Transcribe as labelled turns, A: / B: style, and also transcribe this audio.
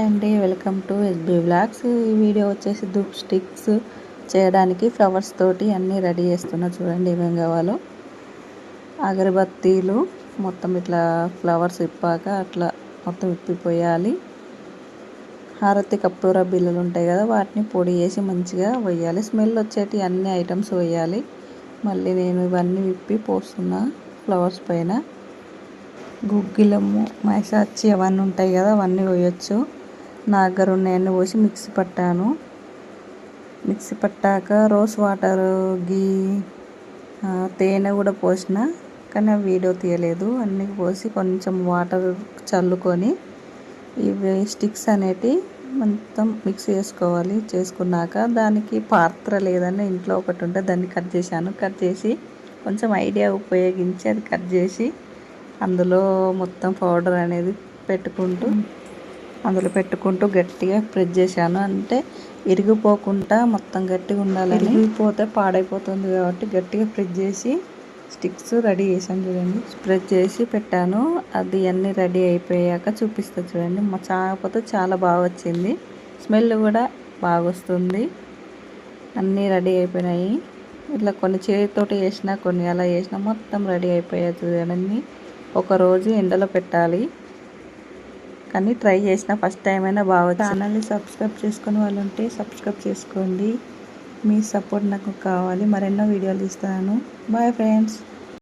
A: అండి welcome to SB blogs ఈ video వచ్చేసి ధూప్ స్టిక్స్ చేయడానికి ఫ్లవర్స్ తోటి అన్నీ రెడీ చేస్తున్నా చూడండి ఏమేమి కావాలో. అగరబత్తీలు మొత్తం ఇట్లా ఫ్లవర్స్ ఇప్పాక అట్లా మొత్తం ఇప్పిపోయాలి. హారతి కప్పూర బిళ్ళలు ఉంటాయి కదా వాటిని పొడి చేసి మంచిగా వేయాలి. స్మెల్ వచ్చేటి అన్ని ఐటమ్స్ వేయాలి. మళ్ళీ నేను ఇవన్నీ విప్పి పోస్తున్నా ఫ్లవర్స్ పైన. గుగ్గిలము మైసాచి అవన్నీ ఉంటాయి కదా అవన్నీ వేయచ్చు. నా దగ్గర ఉన్నాయన్నీ పోసి మిక్సీ పట్టాను. మిక్సీ పట్టాక రోస్ వాటర్ గీ తేనె కూడా పోసిన కానీ ఆ వీడియో తీయలేదు. అన్నీ పోసి కొంచెం వాటర్ చల్లుకొని ఇవి స్టిక్స్ అనేటి మొత్తం మిక్స్ చేసుకోవాలి. చేసుకున్నాక దానికి పాత్ర లేదని ఇంట్లో ఒకటి ఉంటే దాన్ని కట్ చేశాను. కట్ చేసి కొంచెం ఐడియా ఉపయోగించి అది కట్ చేసి అందులో మొత్తం పౌడర్ అనేది పెట్టుకుంటూ అందులో పెట్టుకుంటూ గట్టిగా ప్రెస్ చేశాను. అంటే ఇరిగిపోకుండా మొత్తం గట్టిగా ఉండాలి ఇరిగిపోతే పాడైపోతుంది కాబట్టి గట్టిగా ప్రెస్ చేసి స్టిక్స్ రెడీ చేశాను చూడండి. స్ప్రెడ్ చేసి పెట్టాను. అది అన్నీ రెడీ అయిపోయాక చూపిస్తా చూడండి. చాకపోతే చాలా బాగా వచ్చింది. స్మెల్ కూడా బాగా వస్తుంది. అన్నీ రెడీ అయిపోయినాయి. ఇట్లా కొన్ని చేతితోటి చేసిన కొన్ని అలా చేసినా మొత్తం రెడీ అయిపోయాయి చూడండి. ఒకరోజు ఎండలో పెట్టాలి. కానీ ట్రై చేసిన ఫస్ట్ టైం అయినా బాగా ఛానల్ని సబ్స్క్రైబ్ చేసుకుని వాళ్ళు ఉంటే సబ్స్క్రైబ్ చేసుకోండి. మీ సపోర్ట్ నాకు కావాలి. మరెన్నో వీడియోలు ఇస్తాను బాయ్ ఫ్రెండ్స్